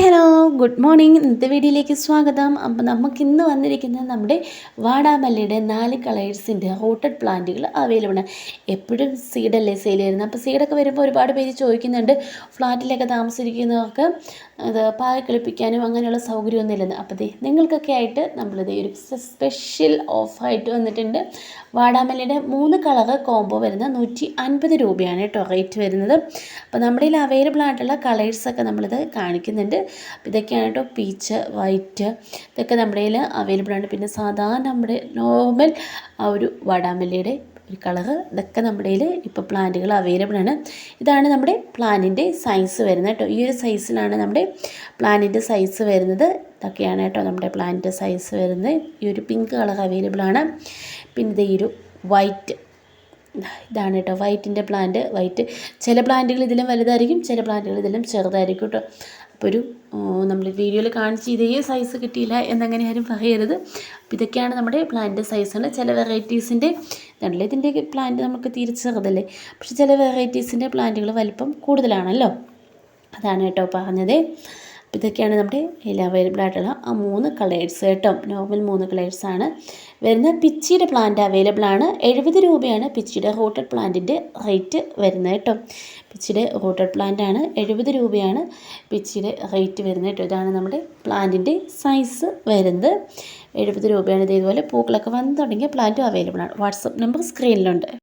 Hi hello. Good morning. ഇന്നത്തെ വീഡിയോയിലേക്ക് സ്വാഗതം. അപ്പോൾ നമുക്ക് ഇന്ന് വന്നിരിക്കുന്നത് നമ്മുടെ വാടാമല്ലിയുടെ നാല് കളേഴ്സിന്റെ റോട്ടഡ് പ്ലാന്റുകൾ അവൈലബിൾ ആണ്. എപ്പോഴും സീഡല്ലേ സെയിൽ ചെയ്യുന്നത്? അപ്പോൾ സീഡൊക്കെ വരുമ്പോൾ ഒരുപാട് പേര് ചോദിക്കുന്നുണ്ട്. ഫ്ലാറ്റിലൊക്കെ താമസിക്കുന്നവർക്ക് അത് പായ കളിപ്പിക്കാനും അങ്ങനെയുള്ള സൗകര്യമൊന്നും ഇല്ലെന്ന്. അപ്പോൾ ദേ നിങ്ങൾക്കൊക്കെ ആയിട്ട് നമ്മളിത് ഒരു സ്പെഷ്യൽ ഓഫായിട്ട് വന്നിട്ടുണ്ട്. വാടാമല്ലിയുടെ മൂന്ന് കളറ് കോംബോ വരുന്ന നൂറ്റി അൻപത് രൂപയാണ് കേട്ടോ റേറ്റ് വരുന്നത്. അപ്പോൾ നമ്മുടെ കയ്യിൽ അവൈലബിൾ ആയിട്ടുള്ള കളേഴ്സൊക്കെ നമ്മളിത് കാണിക്കുന്നുണ്ട്. ഇതൊക്കെയാണ് കേട്ടോ പീച്ച് വൈറ്റ് ഇതൊക്കെ നമ്മുടെ കയ്യിൽ അവൈലബിൾ ആണ്. പിന്നെ സാധാരണ നമ്മുടെ നോർമൽ ആ ഒരു വാടാമല്ലിയുടെ ഒരു കളറ് ഇതൊക്കെ നമ്മുടെ ഇപ്പോൾ പ്ലാന്റുകൾ അവൈലബിൾ ആണ്. ഇതാണ് നമ്മുടെ പ്ലാന്റിന്റെ സൈസ് വരുന്നത് കേട്ടോ. ഈ ഒരു സൈസിലാണ് നമ്മുടെ പ്ലാന്റിന്റെ സൈസ് വരുന്നത്. ഇതൊക്കെയാണ് കേട്ടോ നമ്മുടെ പ്ലാന്റിന്റെ സൈസ് വരുന്നത്. ഈ ഒരു പിങ്ക് കളർ അവൈലബിൾ ആണ്. പിന്നെ ഇത് ഈ ഒരു വൈറ്റ് ഇതാണ് കേട്ടോ. വൈറ്റിന്റെ പ്ലാന്റ് വൈറ്റ് ചില പ്ലാന്റുകൾ ഇതിലും വലുതായിരിക്കും ചില പ്ലാന്റുകൾ ഇതിലും ചെറുതായിരിക്കും കേട്ടോ. അപ്പോൾ ഒരു നമ്മൾ വീഡിയോയിൽ കാണിച്ച് ഇതേ സൈസ് കിട്ടിയില്ല എന്നങ്ങനെ ആരും പറയരുത്. അപ്പോൾ ഇതൊക്കെയാണ് നമ്മുടെ പ്ലാന്റ് സൈസുകൾ ചില വെറൈറ്റീസിന്റെ ഇതാണല്ലോ ഇതിന്റെ പ്ലാന്റ് നമുക്ക് തീരെ ചെറുതല്ലേ? പക്ഷെ ചില വെറൈറ്റീസിന്റെ പ്ലാന്റുകൾ വലിപ്പം കൂടുതലാണല്ലോ. അതാണ് കേട്ടോ പറഞ്ഞത്. അപ്പോൾ ഇതൊക്കെയാണ് നമ്മുടെ ഇതിൽ അവൈലബിൾ ആയിട്ടുള്ള ആ മൂന്ന് കളേഴ്സ് കേട്ടോ. നോർമൽ മൂന്ന് കളേഴ്സാണ് വരുന്ന പിച്ചിയുടെ പ്ലാന്റ് അവൈലബിൾ ആണ്. എഴുപത് രൂപയാണ് പിച്ചിയുടെ ഹോട്ടൽ പ്ലാന്റിന്റെ റേറ്റ് വരുന്നത് കേട്ടോ. പിച്ചിയുടെ ഹോട്ടൽ പ്ലാന്റ് ആണ്. എഴുപത് രൂപയാണ് പിച്ചിയുടെ റേറ്റ് വരുന്നത് കേട്ടോ. ഇതാണ് നമ്മുടെ പ്ലാന്റിന്റെ സൈസ് വരുന്നത്. എഴുപത് രൂപയാണ് ഇതേപോലെ പൂക്കളൊക്കെ വന്നു തുടങ്ങിയ പ്ലാന്റും അവൈലബിൾ ആണ്. WhatsApp number സ്ക്രീനിലുണ്ട്